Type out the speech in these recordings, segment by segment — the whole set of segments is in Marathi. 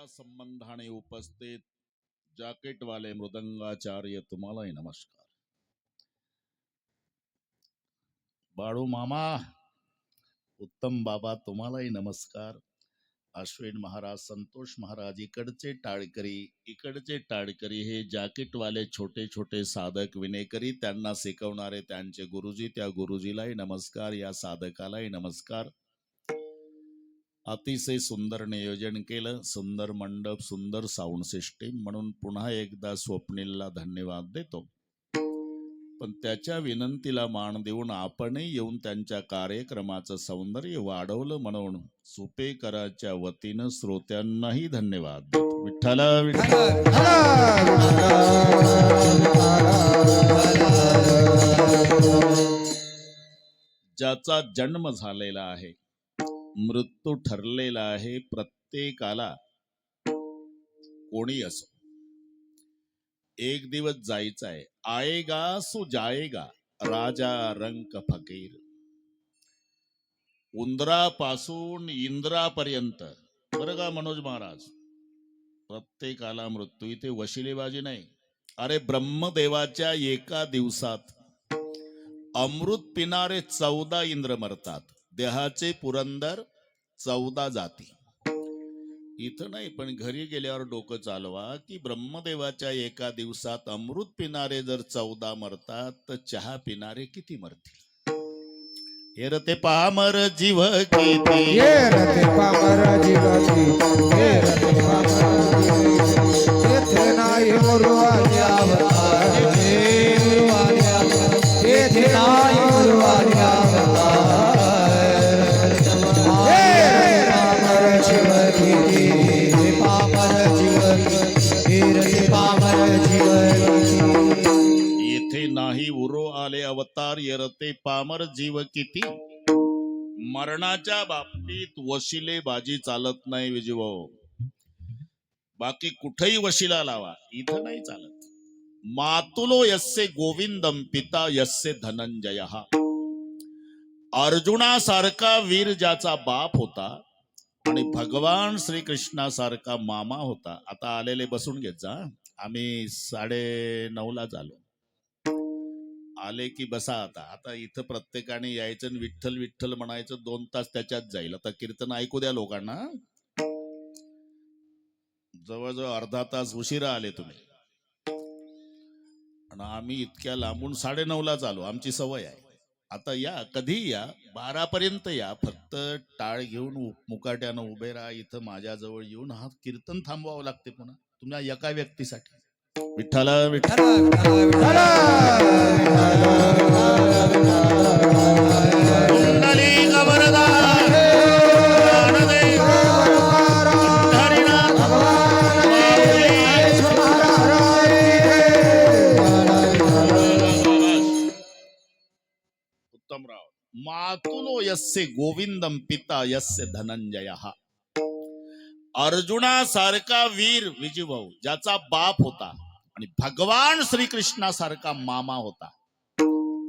या संबंधाने उपस्थित जॅकेटवाले मृदंगाचार्य तुम्हालाही नमस्कार. बाळू मामा उत्तम बाबा तुम्हालाही नमस्कार. अश्विन महाराज संतोष महाराज इकडचे टाळकरी इकडचे टाळकरी हे जॅकेटवाले छोटे छोटे साधक विनेकरी त्यांना शिकवणारे त्यांचे गुरुजी त्या गुरुजीलाही नमस्कार या साधकालाही नमस्कार. अतिशय सुंदर नियोजन केलं सुंदर मंडप सुंदर साऊंड सिस्टीम म्हणून पुन्हा एकदा स्वप्नीलला धन्यवाद देतो. पण त्याच्या विनंतीला मान देऊन आपणही येऊन त्यांच्या कार्यक्रमाचं सौंदर्य वाढवलं म्हणून सुपेकराच्या वतीनं श्रोत्यांनाही धन्यवाद विठ्ठला विठ्ठल विठ्ठल. ज्याचा जन्म झालेला आहे मृत्यू ठरलेला आहे प्रत्येकाला कोणी असो. एक दिवस जायचं आहे आएगा सो जाएगा राजा रंक फकीर. उंदरापासून इंद्रापर्यंत. बरं का मनोज महाराज? प्रत्येकाला मृत्यू इथे वशिलेबाजी नाही. अरे ब्रह्मदेवाच्या एका दिवसात अमृत पिणारे चौदा इंद्र मरतात. देहाचे पुरंदर चौदा जाती. इथं नाही पण घरी गेल्यावर डोकं चालवा की ब्रह्मदेवाच्या एका दिवसात अमृत पिणारे जर चौदा मरतात तर चहा पिणारे किती मरतील? हे र ते पामर जीव किती? पामर जीव किती? पामर येथे नाही मरू जीवती नाही उरो आले अवतार येरते पामर जीव किती? मरणाच्या बाबतीत वशिले बाजी चालत नाही विजभाऊ बाकी कुठेही वशिला लावा इथं नाही चालत. मातुलो यस्से गोविंदम पिता यस्से धनंजय अर्जुनासारखा वीर ज्याचा बाप होता आणि भगवान श्रीकृष्णासारखा मामा होता. आता आलेले बसून घेत जा. आम्ही साडे ला झालो. आले की बसा आता. आता इथं प्रत्येकाने यायचं आणि विठ्ठल विठ्ठल म्हणायचं दोन तास त्याच्यात जाईल. आता कीर्तन ऐकू द्या लोकांना. जवळजवळ अर्धा तास उशिरा आले तुम्ही. आणि आम्ही इतक्या लांबून साडे लाच आलो आमची सवय आहे. आता या कधी या. बारा पर्यंत या. फक्त टाळ घेऊन मुकाट्यानं उभे राहा. इथं माझ्याजवळ येऊन हा कीर्तन थांबवावं लागते पुन्हा. तुम्हाला एका व्यक्तीसाठी. विठ्ठल विठ्ठल कुंडलिक उत्तमराव मातुलो यस्य गोविंदम पिता यस्य धनंजय अर्जुनासारखा वीर विजूभाऊ ज्याचा बाप होता आणि भगवान श्रीकृष्णासारखा मामा होता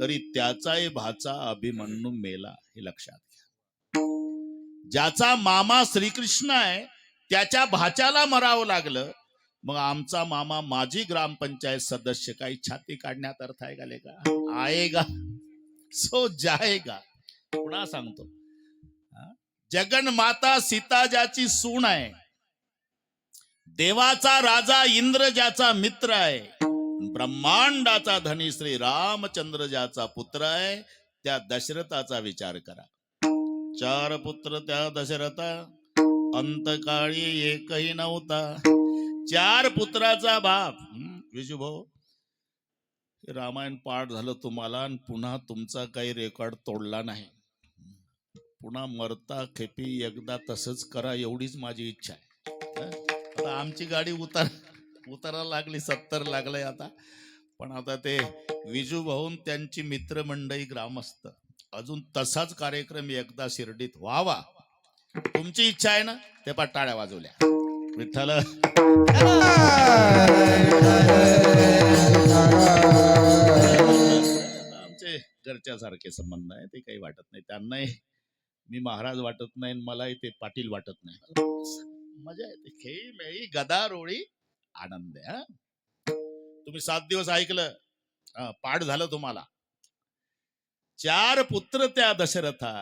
तरी त्याचाही भाचा अभिमन्यू मेला हे लक्षात घ्या. ज्याचा मामा श्रीकृष्ण आहे त्याच्या भाच्याला मरावं लागलं मग आमचा मामा माजी ग्रामपंचायत सदस्य काही छाती काढण्यात अर्थ आहे का लेका? आएगा सो जाएगा पुन्हा सांगतो? जगन माता सीता ज्याची सून आहे देवाचा राजा इंद्र ज्याचा मित्र आहे ब्रह्मांडाचा धनी श्री रामचंद्र ज्याचा पुत्र आहे त्या दशरथाचा विचार करा. चार पुत्र त्या दशरथा अंतकाळी एकही नव्हता. चार पुत्राचा बाप विजुभाऊ विजूभाऊ रामायण पाठ झालं तुम्हाला आणि पुन्हा तुमचा काही रेकॉर्ड तोडला नाही. पुन्हा मरता खेपी एकदा तसंच करा एवढीच माझी इच्छा आहे. आता आमची गाडी उतार उतारा लागली सत्तर लागलंय आता. पण आता ते विजू भाऊन त्यांची मित्रमंडळी ग्रामस्थ. अजून तसाच कार्यक्रम एकदा शिर्डीत व्हावा. तुमची इच्छा आहे ना? ते पण टाळ्या वाजवल्या. विठ्ठल. आमचे घरच्यासारखे संबंध आहे ते काही वाटत नाही. त्यांनाही मी महाराज वाटत नाही आणि मलाही ते पाटील वाटत नाही. मजा येते. खेळी मेळी गदारोळी आनंद आहे तुम्ही सात दिवस ऐकलं. पाठ झालं तुम्हाला. चार पुत्र त्या दशरथा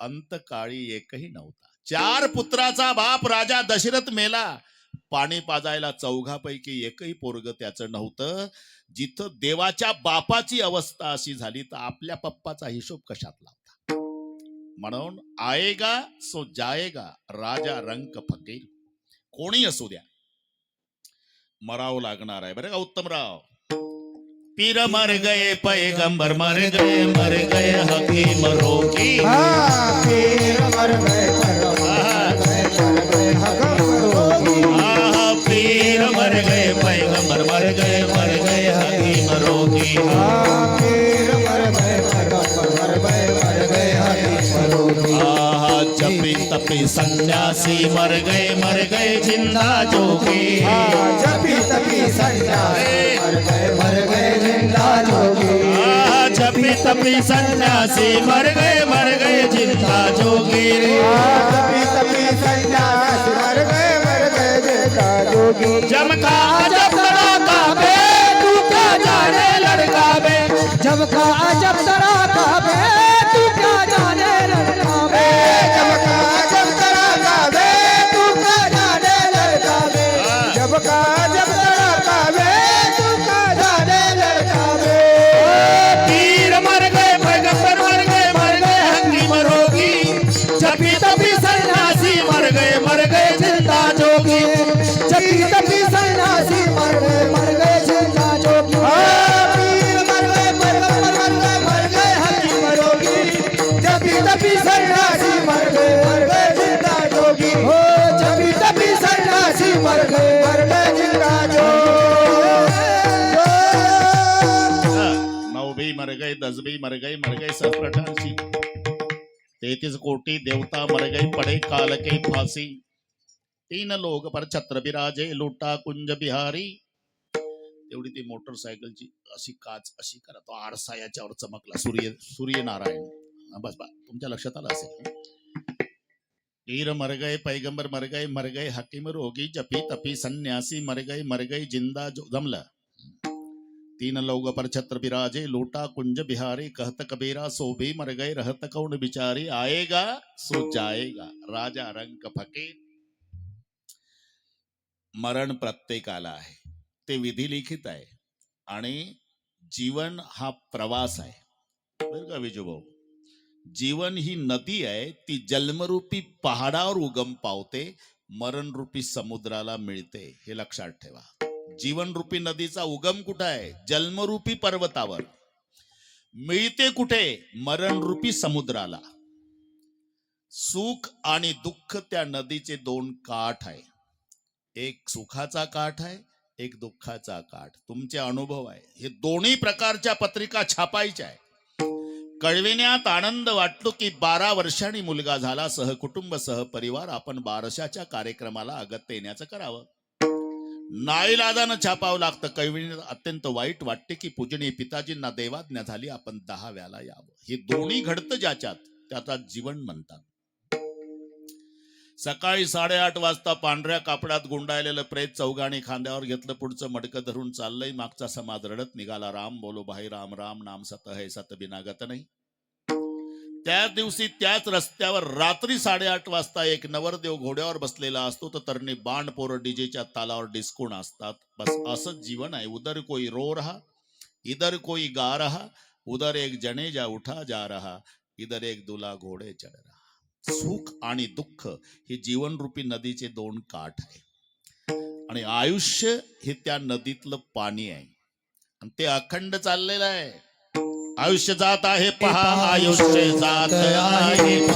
अंतकाळी एकही नव्हता. चार पुत्राचा बाप राजा दशरथ मेला. पाणी पाजायला चौघापैकी एकही पोरग त्याचं नव्हतं. जिथं देवाच्या बापाची अवस्था अशी झाली तर आपल्या पप्पाचा हिशोब कशात लावता म्हणून आएगा सो जाएगा राजा रंक फकीर। कोणी असू द्या मरावं लागणार आहे बरं का उत्तमराव पीर मर गए पैगंबर मर गए मर गए हकीम रोकी हा, पीर मर गए परम मर गए, मर गए हकम रोगी. आहा, पीर मर गए पैगंबर मर गए मर गए हकीम रोकी जपी सन्यासी मर गए मर गए ज़िंदा जोगी। हा, जपी तपी सन्यासी मर गए मर गए ज़िंदा जोगी। आहा, जपी तपी सन्यासी मर गए मर गए ज़िंदा जोगी रे। जपी तपी सन्यासी मर गए मर गए ज़िंदा जोगी। जम का अजब तड़ाका बे तू क्या जाने लड़का बे। जब तपी सन्यासी मर गए। मर गए ज़िंदा जोगी। हो जपी तपी सन्यासी मर गए। मर गए ज़िंदा जोगी। नौ भी मर गए दस भी मर गए मर गए सब तैतीस कोटी देवता मर गए पड़े काल के फांसी। तीन लोग पर छत्र विराजे लुटा कुंज बिहारी। तेवढी ती मोटरसायकलची अशी काच अशी करा तो आरसा याच्यावर चमकला सूर्य सूर्यनारायण. हा, बस बा तुमच्या लक्षात आलं असेल मर गए, पैगंबर मर गए मर गए, हकीम रोगी जपी तपी, सन्यासी मर गए मर गए, ज़िंदा जो जमलं। तीन लोग पर छत्र विराजे लोटा कुंज बिहारी, कहत कबीरा, सो भी मर गए, रहत कौन बिचारी? आएगा, सो जाएगा, राजा रंक फकीर। मरण प्रत्येकाला आहे ते विधी लिखित आहे, आणि जीवन हा प्रवास आहे। बरं का विजूभाऊ? जीवन ही नदी आहे ती जन्मरूपी पहाडावर उगम पावते मरणरूपी समुद्राला मिळते हे लक्षात ठेवा. जीवनरूपी नदीचा उगम कुठं आहे? जन्मरूपी पर्वतावर. मिळते कुठे? मरणरूपी समुद्राला. सुख आणि दुःख त्या नदीचे दोन काठ आहे. एक सुखाचा काठ आहे एक दुःखाचा काठ. तुमचे अनुभव आहे. हे दोन्ही प्रकारच्या पत्रिका छापायच्या आहे कळविण्यात आनंद वाटतो की बारा वर्षांनी मुलगा झाला. सहकुटुंब सहपरिवार आपण बारशाच्या कार्यक्रमाला अगत्य येण्याचं करावं. नाईलादानं छापावं लागतं. कळविण्यात अत्यंत वाईट वाटते की पूजनीय पिताजींना देवाज्ञा झाली. आपण दहाव्याला यावं. हे दोन्ही घडतं ज्याच्यात. त्याचा जीवन म्हणतात. सकाळी साडेआठ वाजता पांढऱ्या कापडात गुंडाळलेलं प्रेत चौघाणी खांद्यावर घेतलं पुढचं मडकं धरून चाललंय. मागचा समाज रडत निघाला. राम बोलो भाई राम राम नाम सत है सत बिनागत नाही. त्याच दिवशी त्याच रस्त्यावर रात्री साडेआठ वाजता एक नवरदेव घोड्यावर बसलेला असतो. तर तरणी बाण पोर डीजेच्या तालावर डिस्कून असतात. बस असंच जीवन आहे. उदर कोई रो रहा इधर कोई गा रहा उधर एक जनेजा उठा जा रहा इधर एक दुला घोडे चढ रहा. सुख आणि दुःख हे जीवनरूपी नदीचे दोन काठ आहे. आणि आयुष्य हे त्या नदीतलं पाणी आहे. आणि ते अखंड चाललेलं आहे. आयुष्य जात आहे पहा आयुष्य जात आहे.